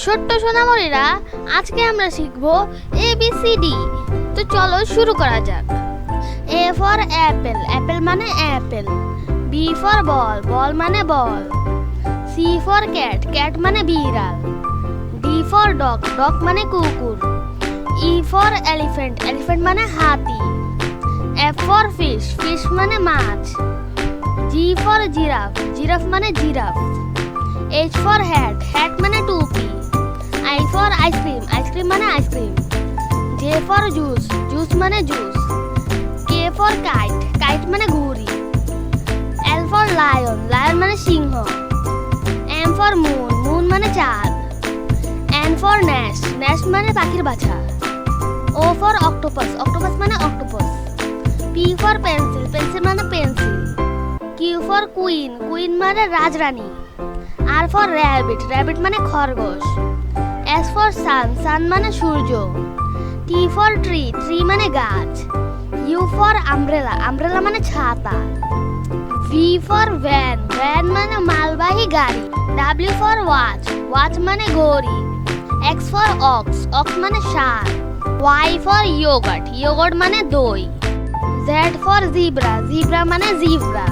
ছোট্ট সোনামণিরা, আজকে আমরা শিখব এ বি সি ডি তো চলো শুরু করা যাক। এ ফর অ্যাপেল অ্যাপেল মানে apple B for ball ball মানে ball C for cat cat মানে বিড়াল। ডি ফর ডগ ডগ মানে কুকুর। ই ফর এলিফ্যান্ট এলিফ্যান্ট মানে হাতি। এফ ফর ফিশ ফিশ মানে মাছ। জি ফর জিরাফ জিরাফ মানে giraffe H for hat hat ice cream ice cream মানে ice cream J for juice juice মানে juice K for kite kite মানে ঘুড়ি। L for lion lion মানে সিংহ। M for moon moon মানে চাঁদ। N for nest nest মানে পাখির বাছা। ও ফর অক্টোপাস অক্টোপাস মানে octopus P for pencil pencil মানে pencil Q for queen queen মানে রাজরানী। আর ফর র্যাবিট র্যাবিট মানে খরগোশ। এস ফর সান সান মানে সূর্য। টি ফর ট্রি ট্রি মানে গাছ। ইউ ফর আমব্রেলা আমব্রেলা মানে ছাতা। ভি ফর ভ্যান ভ্যান মানে মালবাহী গাড়ি। ডাব্লিউ ফর ওয়াচ ওয়াচ মানে ঘড়ি। এক্স ফর অক্স অক্স মানে ষাঁড় ওয়াই ফর ইয়োগার্ট ইয়োগার্ট মানে দই। জেড ফর জিব্রা জিব্রা মানে জিব্রা